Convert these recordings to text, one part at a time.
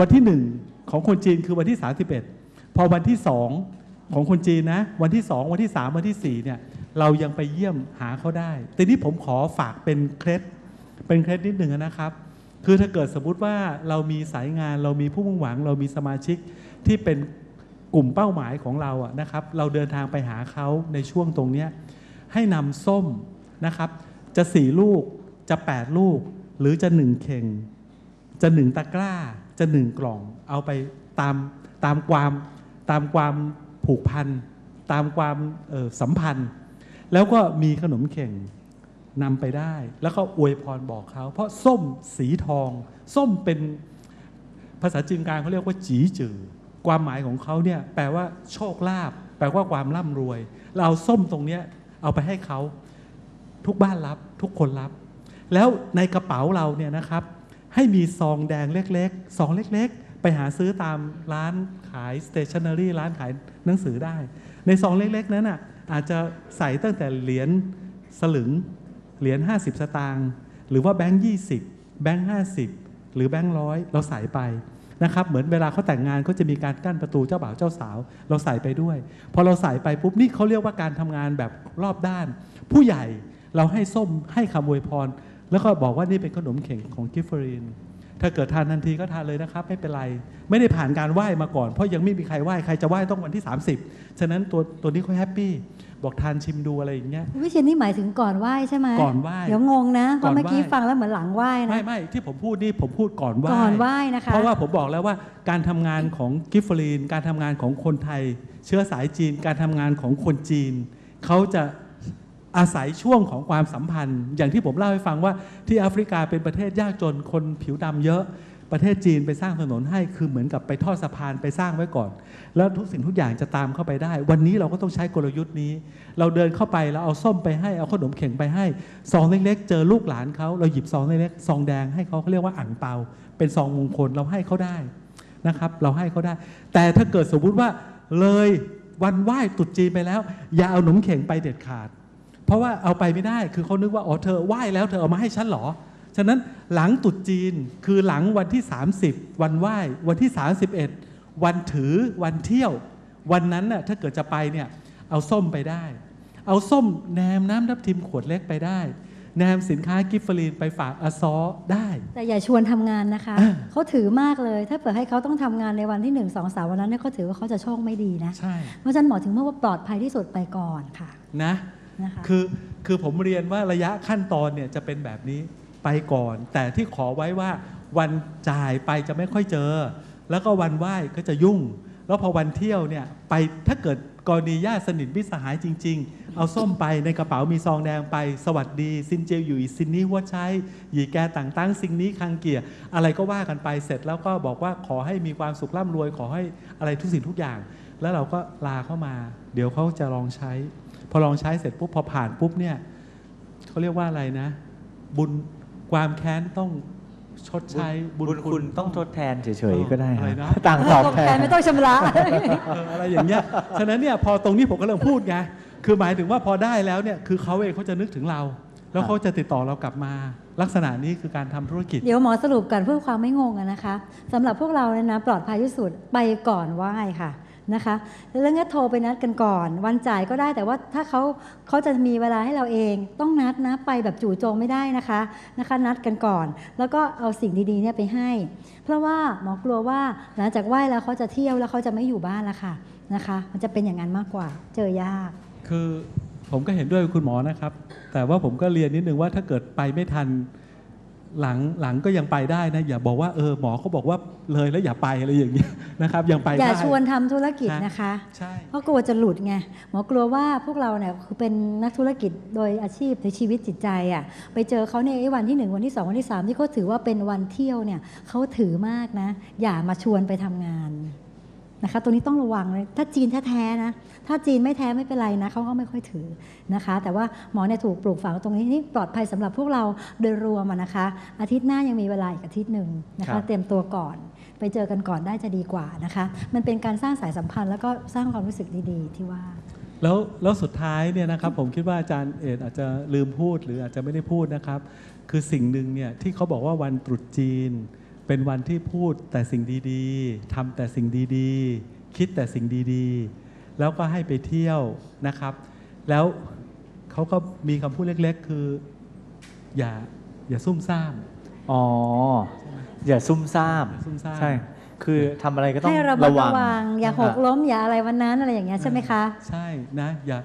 วันที่หนึ่งของคนจีนคือวันที่ 31 พอวันที่สองของคนจีนนะ วันที่สองวันที่สามวันที่สี่เนี่ย เรายังไปเยี่ยมหาเขาได้แต่นี้ผมขอฝากเป็นเคล็ดเป็นเคล็ดนิดหนึ่งนะครับ คือถ้าเกิดสมมติว่าเรามีสายงานเรามีผู้มุ่งหวัง เรามีสมาชิกที่เป็นกลุ่มเป้าหมายของเราอะนะครับ เราเดินทางไปหาเขาในช่วงตรงเนี้ยให้นำส้มนะครับ จะสี่ลูกจะแปดลูก หรือจะหนึ่งเข่ง จะหนึ่งตะกร้า จะหนึ่งกล่อง เอาไปตามตามความตามความผูกพันตามความออสัมพันธ์ แล้วก็มีขนมเข่งนำไปได้ แล้วก็อวยพรบอกเขา เพราะส้มสีทอง ส้มเป็นภาษาจีนกลางเขาเรียกว่าจีจือความหมายของเขาเนี่ยแปลว่าโชคลาภแปลว่าความร่ำรวย เราเอาส้มตรงเนี้ยเอาไปให้เขาทุกบ้านรับทุกคนรับ แล้วในกระเป๋าเราเนี่ยนะครับ ให้มีซองแดงเล็กๆซองเล็กๆ ไปหาซื้อตามร้านขาย stationery ร้านขายหนังสือได้ ในซองเล็กๆ นั้นอะอาจจะใส่ตั้งแต่เหรียญสลึง เหรียญ50 สตางค์หรือว่าแบงค์20 แบงค์50 หรือแบงค์ร้อยเราใส่ไปนะครับเหมือนเวลาเขาแต่งงานเขาจะมีการกั้นประตูเจ้าบ่าวเจ้าสาว เราใส่ไปด้วย พอเราใส่ไปปุ๊บนี่เขาเรียกว่าการทำงานแบบรอบด้าน ผู้ใหญ่เราให้ส้มให้คำอวยพร แล้วก็บอกว่านี่เป็นขนมเข่งของกิฟเฟอรีน ถ้าเกิดทานทันทีก็ทานเลยนะครับ ไม่เป็นไร ไม่ได้ผ่านการไหว้มาก่อน เพราะยังไม่มีใครไหว้ ใครจะไหว้ต้องวันที่ 30 ฉะนั้นตัวตัวนี้เขาแฮปปี้ บอกทานชิมดูอะไรอย่างเงี้ยวิเชียนนี่หมายถึงก่อนไหว้ใช่ไหมก่อนไหว้ เดี๋ยวงงนะเพก่อราะนเมื่อกี้ไหว้ฟังแล้วเหมือนหลังไหว้นะ ไม่ไม่ที่ผมพูดนี่ผมพูดก่อนไหว้ ก่อนไหว้นะคะ เพราะว่าผมบอกแล้วว่าการทำงานของกิฟเฟอรีน การทำงานของคนไทย เชื้อสายจีน การทำงานของคนจีนเขาจะ อาศัยช่วงของความสัมพันธ์ อย่างที่ผมเล่าให้ฟังว่าที่แอฟริกาเป็นประเทศยากจนคนผิวดำเยอะประเทศจีนไปสร้างถนนให้คือเหมือนกับไปทอดสะพานไปสร้างไว้ก่อน แล้วทุกสิ่งทุกอย่างจะตามเข้าไปได้ วันนี้เราก็ต้องใช้กลยุทธ์นี้ เราเดินเข้าไปแล้วเอาส้มไปให้เอาขนมเข่งไปให้ซองเล็กๆ เจอลูกหลานเขาเราหยิบซองเล็กๆซองแดงให้เขาเขาเรียกว่าอ่างเปา เป็นซองมงคลเราให้เขาได้นะครับ เราให้เขาได้ แต่ถ้าเกิดสมมุติว่าเลยวันไหว้ตรุษจีนไปแล้ว อย่าเอาขนมเข่งไปเด็ดขาด เพราะว่าเอาไปไม่ได้คือเขานึกว่าอ๋อเธอไหว้แล้วเธอเอามาให้ฉันเหรอ ฉะนั้นหลังตรุษจีนคือหลังวันที่ 30 วันไหว้วันที่ 31 วันถือวันเที่ยว วันนั้นน่ะถ้าเกิดจะไปเนี่ยเอาส้มไปได้ เอาส้มแนมน้ำทับทิมขวดเล็กไปได้แนมสินค้ากิฟเฟอรีนไปฝากอาซอได้ แต่อย่าชวนทำงานนะคะอ่าเขาถือมากเลย ถ้าเปิดให้เขาต้องทำงานในวันที่หนึ่งสองสามวันนั้นเนี่ยเขาถือว่าเขาจะโชคไม่ดีนะ ใช่ เพราะฉะนั้นหมอถึงเมื่อว่าปลอดภัยที่สุดไปก่อนค่ะ นะ นะคะคือคือผมเรียนว่าระยะขั้นตอนเนี่ยจะเป็นแบบนี้ไปก่อน แต่ที่ขอไว้ว่าวันจ่ายไปจะไม่ค่อยเจอ แล้วก็วันไหว้ก็จะยุ่ง แล้วพอวันเที่ยวเนี่ยไปถ้าเกิดกรณีญาติสนิทมิสหายจริง ๆ เอาส้มไปในกระเป๋ามีซองแดงไป สวัสดีซินเจียวอยู่อีซินนี้หัวใช้หยีแกต่างตั้งสิ่งนี้คังเกียร์อะไรก็ว่ากันไปเสร็จแล้วก็บอกว่าขอให้มีความสุขร่ำรวยขอให้อะไรทุกสิ่งทุกอย่าง แล้วเราก็ลาเข้ามา เดี๋ยวเขาจะลองใช้ พอลองใช้เสร็จปุ๊บพอผ่านปุ๊บเนี่ยเขาเรียกว่าอะไรนะ บุญความแค้นต้องชดใช้บุญบุญคุคุณณต้องทดแทนเฉยๆก็ได้อะไรคนะรับต่างตอบแทนไม่ต้องชำระเอออะไรอย่างเงี้ยฉะนั้นเนี่ยพอตรงนี้ผมก็เริ่มพูดไงคือหมายถึงว่าพอได้แล้วเนี่ยคือเขาเองเขาจะนึกถึงเรา แล้วเขาจะติดต่อเรากลับมา ลักษณะนี้คือการทำธุรกิจ เดี๋ยวหมอสรุปกันเพื่อความไม่งงอะนะคะสำหรับพวกเราเนี่ยนะปลอดภัยที่สุดไปก่อนไหว้ค่ะ นะคะแล้วงั้นโทรไปนัดกันก่อน วันจ่ายก็ได้แต่ว่าถ้าเขาเขาจะมีเวลาให้เราเอง ต้องนัดนะไปแบบจู่โจมไม่ได้นะคะนะคะ นัดกันก่อน แล้วก็เอาสิ่งดีๆเนี่ยไปให้ เพราะว่าหมอกลัวว่าหลังจากไหว้แล้วเขาจะเที่ยวแล้วเขาจะไม่อยู่บ้านแล้วค่ะนะคะ มันจะเป็นอย่างนั้นมากกว่า เจอยาก คือผมก็เห็นด้วยคุณหมอนะครับ แต่ว่าผมก็เรียนนิดนึงว่าถ้าเกิดไปไม่ทัน หลังหลังก็ยังไปได้นะ อย่าบอกว่าเออหมอเขาบอกว่าเลยแล้วอย่าไปอะไรอย่างเงี้ยนะครับยังไปอย่าได้ชวนทำธุรกิจฮะนะคะใช่เพราะกลัวจะหลุดไงหมอกลัวว่าพวกเราเนี่ยคือเป็นนักธุรกิจโดยอาชีพในชีวิตจิตใจอะ่ะไปเจอเขาในยไอ้วันที่หนึ่งวันที่สองวันที่สามที่เขาถือว่าเป็นวันเที่ยวเนี่ยเขาถือมากนะ อย่ามาชวนไปทำงาน นะคะตรงนี้ต้องระวังเลยถ้าจีนแท้ๆนะถ้าจีนไม่แท้ไม่เป็นไรนะเขาก็ไม่ค่อยถือนะคะ แต่ว่าหมอเนี่ยถูกปลูกฝังตรงนี้นี่ปลอดภัยสำหรับพวกเราโดยรวมอะนะคะ อาทิตย์หน้ายังมีเวลาอีกอาทิตย์หนึ่งนะครัคะบเตรียมตัวก่อน ไปเจอกันก่อนได้จะดีกว่านะคะ มันเป็นการสร้างสายสัมพันธ์แล้วก็สร้างความรู้สึกดีๆ ที่ว่าแล้วแล้วสุดท้ายเนี่ยนะครับผมคิดว่าอาจารย์เอกอาจจะลืมพูดหรืออาจจะไม่ได้พูดนะครับ คือสิ่งหนึ่งเนี่ยที่เขาบอกว่าวันตรุษจีน เป็นวันที่พูดแต่สิ่งดีๆทำแต่สิ่งดีๆ คิดแต่สิ่งดีๆ แล้วก็ให้ไปเที่ยวนะครับ แล้วเขาก็มีคำพูดเล็กๆ คือ อย่าอย่าซุ่มซ่าม อ๋อ อย่าซุ่มซ่ามอย่าซุ่มซ่าม ใช่ คือทำอะไรก็ต้องให้ระมัดระวัระงวังอย่าหกอะล้มอย่าอะไรวันนั้นอะไรอย่างเงี้ยใช่ไหมคะ ใช่นะอย่า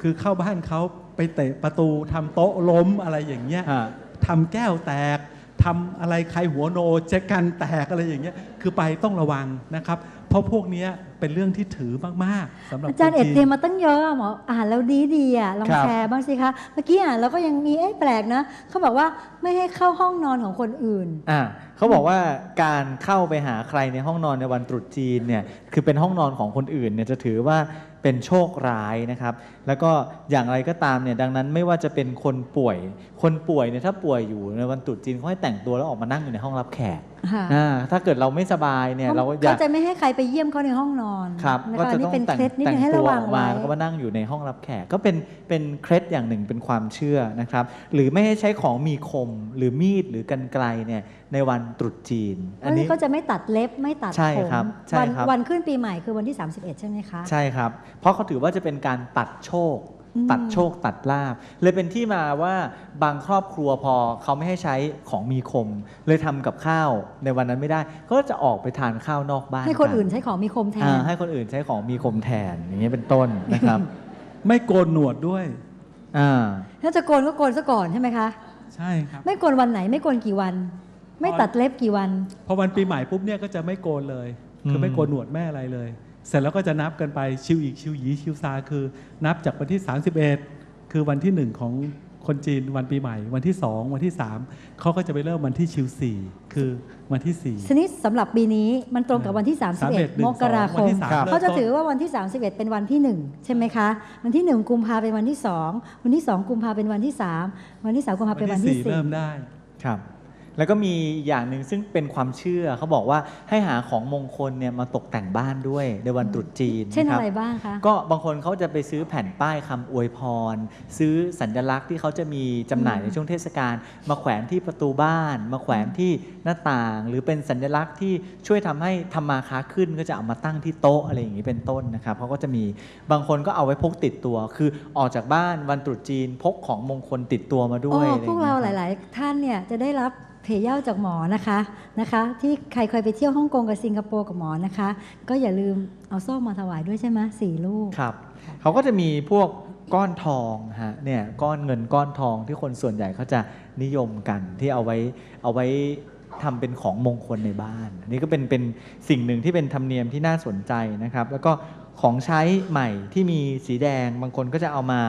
คือเข้าบ้านเขาไปเตะประตูทำโต๊ะล้มอะไรอย่างเงี้ยฮะทำแก้วแตก ทำอะไรใครหัวโนเจ๊กันแตกอะไรอย่างเงี้ยคือไปต้องระวังนะครับ เพราะพวกเนี้ย เป็นเรื่องที่ถือมากๆสำหรับอาจารย์คเอ็ดนเตรีจียนมมาตั้งเยอะอะหมออ่านแล้วดีดีๆอะลองครับแชร์บ้างสิคะเมื่อกี้อ่านแล้วก็ยังมีเอ๊ะแปลกนะเขาบอกว่าไม่ให้เข้าห้องนอนของคนอื่นอ่าเขาบอกว่าการเข้าไปหาใครในห้องนอนในวันตรุษจีนเนี่ยคือเป็นห้องนอนของคนอื่นเนี่ยจะถือว่าเป็นโชคร้ายนะครับ แล้วก็อย่างไรก็ตามเนี่ยดังนั้นไม่ว่าจะเป็นคนป่วย คนป่วยเนี่ยถ้าป่วยอยู่ในวันตรุษจีนเขาให้แต่งตัวแล้วออกมานั่งอยู่ในห้องรับแขกค่ะอ่าถ้าเกิดเราไม่สบายเนี่ยเราก็อยาเขากจะไม่ให้ใครไปเยี่ยมเขาในห้องนอนครับนะก็คะจะอันต้นี่องเป็นแต่งเคล็ดนิดแต่นึงงให้ตัระววัองอกไว้มาแล้วก็มานั่งอยู่ในห้องรับแขกก็เป็นเป็นเคล็ดอย่างหนึ่งเป็นความเชื่อนะครับ หรือไม่ให้ใช้ของมีคมหรือมีดหรือกันไกลเนี่ยในวันตรุษจีน อันนี้เขาจะไม่ตัดเล็บไม่ตัดใช่ผมครับใช่วันครับวันขึ้นปีใหม่คือวันที่ 31 ใช่ไหมคะ ใช่ครับ เพราะเขาถือว่าจะเป็นการตัดโชคอืม ตัดโชคตัดลาบ เลยเป็นที่มาว่าบางครอบครัวพอเขาไม่ให้ใช้ของมีคม เลยทำกับข้าวในวันนั้นไม่ได้ ก็จะออกไปทานข้าวนอกบ้านให้คนกัอื่นใช้ของมีคมแทนอ่าให้คนอื่นใช้ของมีคมแทนอย่างนี้ยเป็นต้นนะครับ ไม่โกนหนวดด้วยอ่าถ้าจะโกนก็โกนซะก่อนใช่ไหมคะใช่ครับไม่โกนวันไหนไม่โกนกี่วัน ไม่ตัดเล็บกี่วัน พอวันปีใหม่ปุ๊บเนี่ยก็จะไม่โกนเลย คือไม่โกนหนวดแม่อะไรเลย เสร็จแล้วก็จะนับกันไปชิวอีกชิวหยีชิวซาคือ นับจากวันที่ 31 คือวันที่หนึ่งของคนจีนวันปีใหม่ วันที่สองวันที่สามเขาก็จะไปเริ่มวันที่ชิวสี่คือวันที่สี่ชนิดสำหรับปีนี้มันตรงกับวันที่ 31 มกราควันมที่สามเขาจะริ่มต้นถือว่าวันที่ 31 เป็นวันที่ 1 ใช่ไหมคะ วันที่ 1 กุมภาเป็นวันที่ 2 วันที่ 2 กุมภาเป็นวันที่ 3 วันที่ 3 กุมภาเป็นวันที่สี่เริ่มได้ครับ แล้วก็มีอย่างหนึ่งซึ่งเป็นความเชื่อเขาบอกว่าให้หาของมงคลเนี่ยมาตกแต่งบ้านด้วยในวันตรุษจีน4เช่นคอะบไรบ้างคะก็บางคนเขาจะไปซื้อแผ่นป้ายคำอวยพร ซื้อสัญลักษณ์ที่เขาจะมีจำหน่ายอืมในช่วงเทศกาลมาแขวนที่ประตูบ้าน มาแขวนที่หน้าต่าง หรือเป็นสัญลักษณ์ที่ช่วยทำให้ทำมาค้าขึ้นก็จะเอามาตั้งที่โต๊ะอะไรอย่างนี้เป็นต้นนะครับเขาก็จะมีบางคนก็เอาไว้พกติดตัว คือออกจากบ้านวันตรุษจีนพกของมงคลติดตัวมาด้โอ้วยอะไรอย่พวกงเรางี้ยหคบลาย ๆ ท่านเนี่ยจะได้รับเพยเย่าจากหมอนะคะนะคะ ที่ใครเคยไปเที่ยวฮ่องกงกับสิงคโปร์กับหมอนะคะ ก็อย่าลืมเอาส้มมาถวายด้วยใช่ไหมสี่ลูกครับเขาก็จะมีพวกก้อนทองฮะเนี่ยก้อนเงินก้อนทองที่คนส่วนใหญ่เขาจะนิยมกันที่เอาไว้เอาไว้ทำเป็นของมงคลในบ้านอันนี้ก็เป็นเป็นสิ่งหนึ่งที่เป็นธรรมเนียมที่น่าสนใจนะครับ แล้วก็ของใช้ใหม่ที่มีสีแดงบางคนก็จะเอามา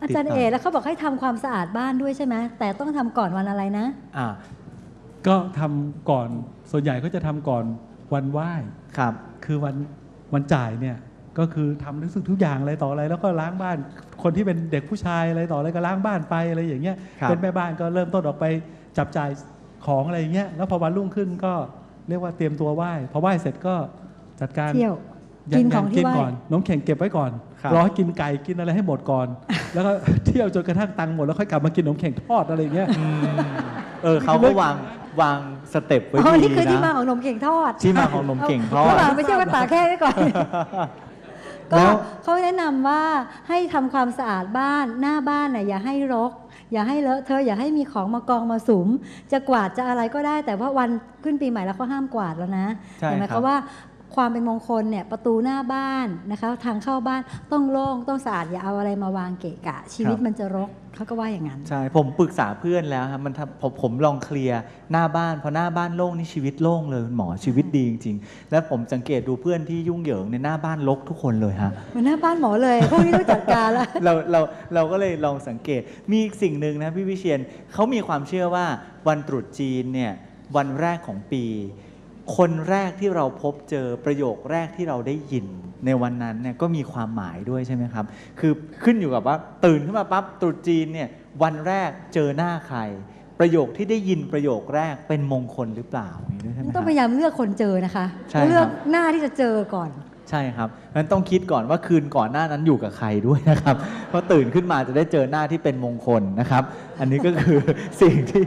อาติดจารย์ต่เอแล้วเขาบอกให้ทำความสะอาดบ้านด้วยใช่ไหมแต่ต้องทำก่อนวันอะไรนะอ่า ก็ทำก่อนส่วนใหญ่ก็จะทำก่อนวันไหว้ครับ คือวันวันจ่ายเนี่ยก็คือทำทุกสิ่งทุกอย่างอะไรต่ออะไร แล้วก็ล้างบ้านคนที่เป็นเด็กผู้ชายอะไรต่ออะไรก็ล้างบ้านไปอะไรอย่างเงี้ยครับเป็นแม่บ้านก็เริ่มต้นออกไปจับจ่ายของอะไรอย่างเงี้ยแล้วพอวันรุ่งขึ้นก็เรียกว่าเตรียมตัวไหว้พอไหว้เสร็จก็จัดการเที่ยวยักินของที่กินไหว้ก่อนน้องเข่งเก็บไว้ก่อนครับรอให้กินไก่กินอะไรให้หมดก่อน แล้วก็เที่ยวจนกระทั่งตังค์หมดแล้วค่อยกลับมากินขนมเข่งทอดอะไรอย่างเงี้ยอืมเออเขาก็วาง วางสเต็ปไว้อ๋อดีนี่คือที่มานะของนมเข่งทอดที่มาของนมเข่งทอดระหว่างไปเที่ยวกันตากแค่ไว้ก่อนแล้ก็วเขาแนะนำว่าให้ทำความสะอาดบ้านหน้าบ้านน่ะอย่าให้รก อย่าให้เลอะเทอะอย่าให้มีของมากองมาสุม จะกวาดจะอะไรก็ได้ แต่ว่าวันขึ้นปีใหม่แล้วเขาห้ามกวาดแล้วนะใช่เห็นไหมครัคะบว่า ความเป็นมงคลเนี่ยประตูหน้าบ้านนะคะ ทางเข้าบ้านต้องโล่งต้องสะอาดอย่าเอาอะไรมาวางเกะกะ ชีวิตมันจะรกเขาก็ว่าอย่างนั้น ใช่ ผมปรึกษาเพื่อนแล้วครับมันทำผมผมลองเคลียร์หน้าบ้านพอหน้าบ้านโล่งนี่ชีวิตโล่งเลยคุณหมอชีวิตดีจริงๆ แล้วผมสังเกตดูเพื่อนที่ยุ่งเหยิงในยหน้าบ้านรกทุกคนเลยฮะเหมือนหน้าบ้านหมอเลยพวกนี้ต้องจัดการแล้วเราเราเราก็เลยลองสังเกตมีอีกสิ่งหนึ่งนะพี่วิเชียนเขามีความเชื่อว่าวันตรุษจีนเนี่ยวันแรกของปี คนแรกที่เราพบเจอประโยคแรกที่เราได้ยินในวันนั้นเนี่ยก็มีความหมายด้วยใช่ไหมครับ คือขึ้นอยู่กับว่าตื่นขึ้นมาปั๊บตรุษจีนเนี่ยวันแรกเจอหน้าใคร ประโยคที่ได้ยินประโยคแรกเป็นมงคลหรือเปล่าอย่างนี้ด้วยใช่ไหมคต้รัอบงพยายามเลือกคนเจอนะคะใช่ครับ เลือกหน้าที่จะเจอก่อน ใช่ครับนั้นต้องคิดก่อนว่าคืนก่อนหน้านั้นอยู่กับใครด้วยนะครับ เพราะตื่นขึ้นมาจะได้เจอหน้าที่เป็นมงคลนะครับ อันนี้ก็คือ สิ่งที่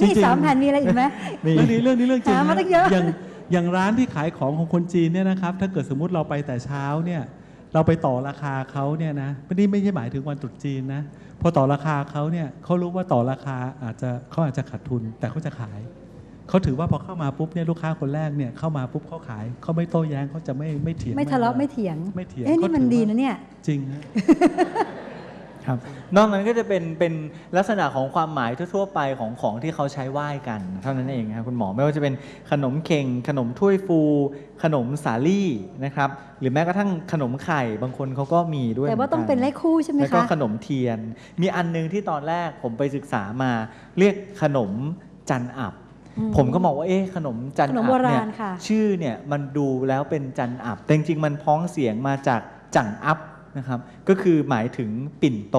จริงๆนี่สามแผ่นมีอะไรอีกไหมมีเรื่องนี้เรื่องนี้เรื่องจริงหามานะตั้งเยอะอย่างอย่างร้านที่ขายของของคนจีนเนี่ยนะครับ ถ้าเกิดสมมุติเราไปแต่เช้าเนี่ยเราไปต่อราคาเขาเนี่ยนะไม่ได้ไม่ใช่หมายถึงวันตรุษจีนนะพอต่อราคาเขาเนี่ยเขารู้ว่าต่อราคาอาจจะเขาอาจจะขาดทุนแต่เขาจะขาย เขาถือว่าพอเข้ามาปุ๊บเนี่ยลูกค้าคนแรกเนี่ยเข้ามาปุ๊บเขาขายเขาไม่โต้แย้งเขาจะไม่ไม่เถียงไม่ทะเลาะอรไม่เถียงไม่เถียงเอ๊ะนี่มันก็ถือดีว่านะเนี่ยจริงฮะครับนอกนั้นก็จะเป็นเป็นลักษณะของความหมายทั่วๆไปของของที่เขาใช้ไหว้กัน เท่านั้นเองครับคุณหมอไม่ว่าจะเป็นขนมเข่ง ขนมถ้วยฟู ขนมสาลี่นะครับ หรือแม้กระทั่งขนมไข่บางคนเขาก็มีด้วยแต่ว่าต้องเป็นเลขคู่ใช่ไหมแล้วก็คะขนมเทียน มีอันหนึงที่ตอนแรกผมไปศึกษามา เรียกขนมจันอับอืม ผมก็มองว่าเอ๊ะขนมจันขนอัมบโบราเนี่ยณค่ะชื่อเนี่ยมันดูแล้วเป็นจันอับแต่จริงๆมันพ้องเสียงมาจากจังอัพนะครับก็คือหมายถึงปิ่นโต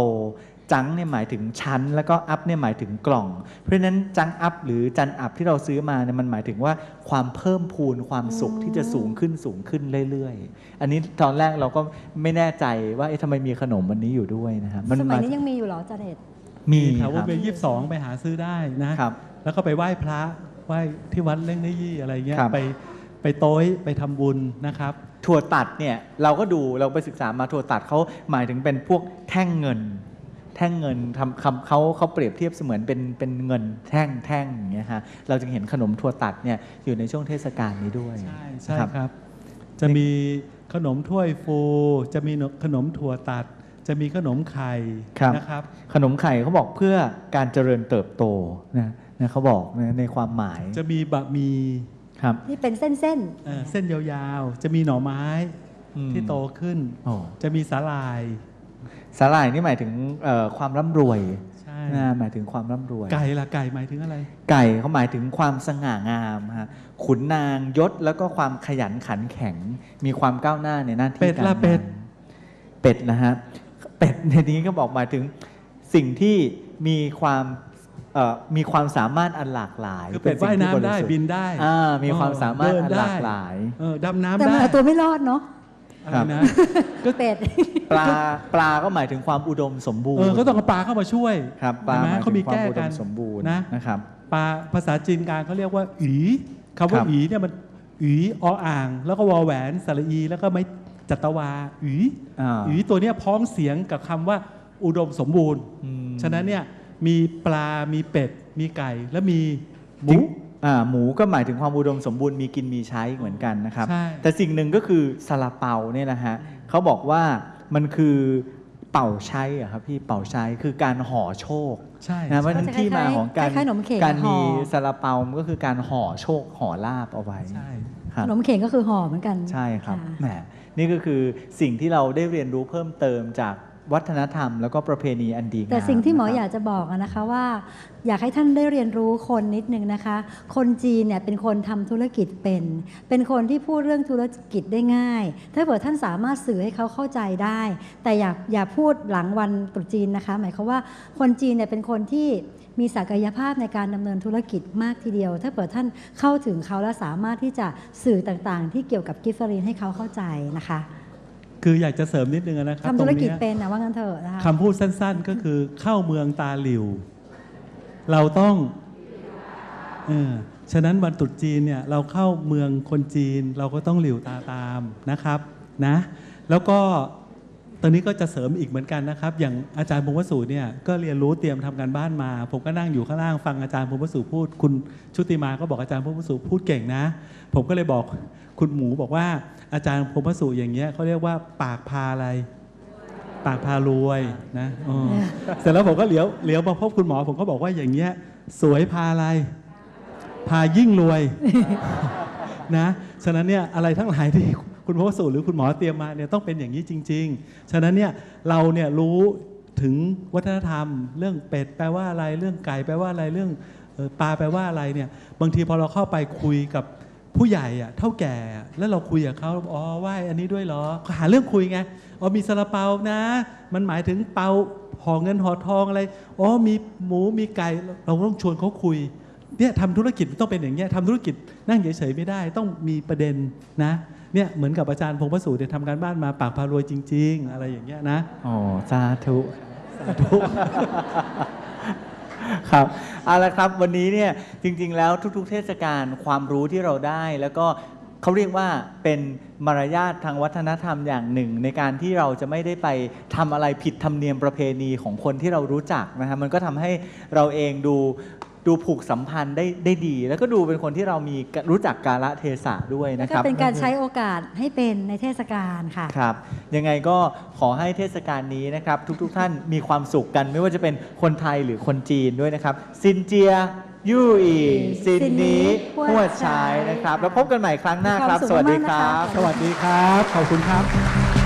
จังเนี่ยหมายถึงชั้น แล้วก็อัพเนี่ยหมายถึงกล่อง เพราะฉะนั้นจังอัพหรือจันอัพที่เราซื้อมาเนี่ยมันหมายถึงว่าความเพิ่มพูนความสุขที่จะสูงขึ้นสูงขึ้นเรื่อยๆ อันนี้ตอนแรกเราก็ไม่แน่ใจว่าเอ๊ะทำไมมีขนมวันนี้อยู่ด้วยนะครับสมัยานี้ยังมีอยู่เหรอจันเอ็ดมีแถวควรับงเวียนยี่สิบสองไปหาซื้อได้นะครับแล้วก็ไปไหว้พระ ไหว้ที่วัดเล่งได้ยี่อะไรเงี้ยครับไปไปโต้ยไปทำบุญนะครับถั่วตัดเนี่ยเราก็ดูเราไปศึกษามาถั่วตัดเขาหมายถึงเป็นพวกแท่งเงิน แท่งเงินทำคำเขาเขาเปรียบเทียบเสมือนเป็นเป็นเงินแท่งแท่งอย่างเงี้ยฮะเราจึงเห็นขนมถั่วตัดเนี่ยอยู่ในช่วงเทศกาลนี้ด้วยใช่ใช่ครับครับจะมีขนมถ้วยฟู จะมีขนมถั่วตัด จะมีขนมไข่นะครับ ขนมไข่เขาบอกเพื่อการเจริญเติบโตนะ นะเขาบอกนะในความหมาย จะมีบะหมี่ครับนี่เป็นเส้นเอ่อเส้นยาวๆ จะมีหน่อไม้อืมที่โตขึ้น โอ้จะมีสาลายสาหร่ายนี่หมายถึงเอ่อความร่ำรวยใช่นะหมายถึงความร่ำรวย ไก่ละไก่หมายถึงอะไร ไก่เขาหมายถึงความสง่างามฮะขุนนางยศแล้วก็ความขยันขันแข็ง มีความก้าวหน้าในหน้าที่เป็ดการละงานเป็ด เป็ดนะฮะเป็ดในนี้ก็บอกหมายถึงสิ่งที่มีความเอ่อ มีความสามารถอันหลากหลายคือเป็ดสิ่ว่างยที่น้ำได้ริสุทธิ์บินได้อ่ามีความสามารถเดิอันได้หลากหลายเออดำๆน้ำแต่มันได้เอาตัวไม่รอดเนาะอะไรนะเป็ดปลาปลาก็หมายถึงความอุดมสมบูรณ์เออก็ต้องเอาปลาเข้ามาช่วยครับปลาเห็นไหมหมายเขาถึมีงความแก้อุดกันมสมบูรณ์นะนะครับปลาภาษาจีนกลางเขาเรียกว่าอีคำคว่ารับอีเนี่ยมันอีออ่าง แล้วก็วอแหวนสระอี แล้วก็ไม่จัตวาอีอ่าอีตัวเนี้ยพ้องเสียงกับคำว่าอุดมสมบูรณ์อืมฉะนั้นเนี่ย มีปลา มีเป็ด มีไก่ และมีหจริมูงอ่าหมูก็หมายถึงความอุดมสมบูรณ์มีกินมีใช้เหมือนกันนะครับ ใช่ แต่สิ่งหนึ่งก็คือซาลาเปาเนี่ยนะฮะเขาบอกว่ามันคือเป่าใช้อะครับพี่เป่าใช้คือการห่อโชคใช่นะเพราะฉะนั้นที่มาของการคล้ายๆขนมเค้กการห่มีอ ซาลาเปามันก็คือการห่อโชคห่อลาบเอาไว้ใช่ครัขบนมเข่งก็คือห่อเหมือนกัน ใช่ครับะแหมนี่ก็คือสิ่งที่เราได้เรียนรู้เพิ่มเติมจาก วัฒนธรรม แล้วก็ประเพณีอันดีงามแต่สิ่งที่หมอนะครับอยากจะบอกอะนะคะว่า อยากให้ท่านได้เรียนรู้คนนิดนึงนะคะ คนจีนเนี่ยเป็นคนทำธุรกิจเป็น เป็นคนที่พูดเรื่องธุรกิจได้ง่าย ถ้าเกิดท่านสามารถสื่อให้เขาเข้าใจได้ แต่อย่าอย่าพูดหลังวันตรุษจีนนะคะ หมายความว่าคนจีนเนี่ยเป็นคนที่มีศักยภาพในการดำเนินธุรกิจมากทีเดียว ถ้าเกิดท่านเข้าถึงเขาและสามารถที่จะสื่อต่างๆ ที่เกี่ยวกับกิฟต์ฟรีนให้เขาเข้าใจนะคะ คืออยากจะเสริมนิดนึงนะครับทำธุรกิจตงเนี้ยเป็นนะว่างั้นเถอะนะคะคำพูดสั้นๆก็คือเข้าเมืองตาหลิว เราต้องเออฉะนั้นวันตรุษจีนเนี่ยเราเข้าเมืองคนจีนเราก็ต้องหลิวตาตามนะครับนะ แล้วก็ ตอนนี้ก็จะเสริมอีกเหมือนกันนะครับ อย่างอาจารย์พงวสูเนี่ยก็เรียนรู้เตรียมทำการบ้านมา ผมก็นั่งอยู่ข้างล่างฟังอาจารย์พงวสูพูด คุณชุติมาก็บอกอาจารย์พงวสูพูดเก่งนะ ผมก็เลยบอกคุณหมูบอกว่าอาจารย์พงวสูอย่างเงี้ยเขาเรียกว่าปากพาอะไร ปากพารวยนะเสร็จแล้วผมก็เหลียวเหลียวมาพบคุณหมอ ผมก็บอกว่าอย่างเงี้ยสวยพาอะไร พายิ่งรวยนะฉะนั้นเนี่ยอะไรทั้งหลายที่ คุณพ่อสูตรหรือคุณหมอเตรียมมาเนี่ยต้องเป็นอย่างนี้จริง ๆ ฉะนั้นเนี่ยเราเนี่ยรู้ถึงวัฒนธรรม เรื่องเป็ดแปลว่าอะไรเรื่องไก่แปลว่าอะไรเรื่องปลาแปลว่าอะไรเนี่ยบางทีพอเราเข้าไปคุยกับผู้ใหญ่อะเท่าแก่แล้วเราคุยกับเขาอ๋อว่าอันนี้ด้วยเหรอหาเรื่องคุยไงอ๋อมีซาลาเปานะ มันหมายถึงเปาห่อเงินห่อทองอะไรอ๋อมีหมูมีไก่เราต้องชวนเขาคุยเนี่ยทำธุรกิจต้องเป็นอย่างเงี้ยทำธุรกิจนั่งเฉยๆไม่ได้ต้องมีประเด็นนะ เนี่ยเหมือนกับอาจารย์พงษ์พระสูตรเนี่ยทำการบ้านมาปากพารวยจริง ๆ อะไรอย่างเงี้ยนะอ๋อสาธุสาธุครับเอาละครับวันนี้เนี่ยจริง ๆ แล้วทุก ๆ เทศกาลความรู้ที่เราได้ แล้วก็เขาเรียกว่าเป็นมารยาททางวัฒนธรรมอย่างหนึ่ง ในการที่เราจะไม่ได้ไปทำอะไรผิดธรรมเนียมประเพณีของคนที่เรารู้จักนะครับมันก็ทำให้เราเองดู ดูผูกสัมพันธ์ได้ได้ดี แล้วก็ดูเป็นคนที่เรามีรู้จักกาลเทศะด้วยแล้วนะคก็รับ เป็นการใช้โอกาสให้เป็นในเทศกาลค่ะ ครับยังไงก็ขอให้เทศกาลนี้นะครับ ทุกๆทท่านมีความสุขกัน ไม่ว่าจะเป็นคนไทยหรือคนจีนด้วยนะครับซินเจียยู่อีซินนี้หัวดชายนะครับ แล้วพบกันใหม่ครั้งหน้าครับมีความสุขสวัสดีคมากๆนะคะรับ สวัสดีครับ ขอบคุณครับ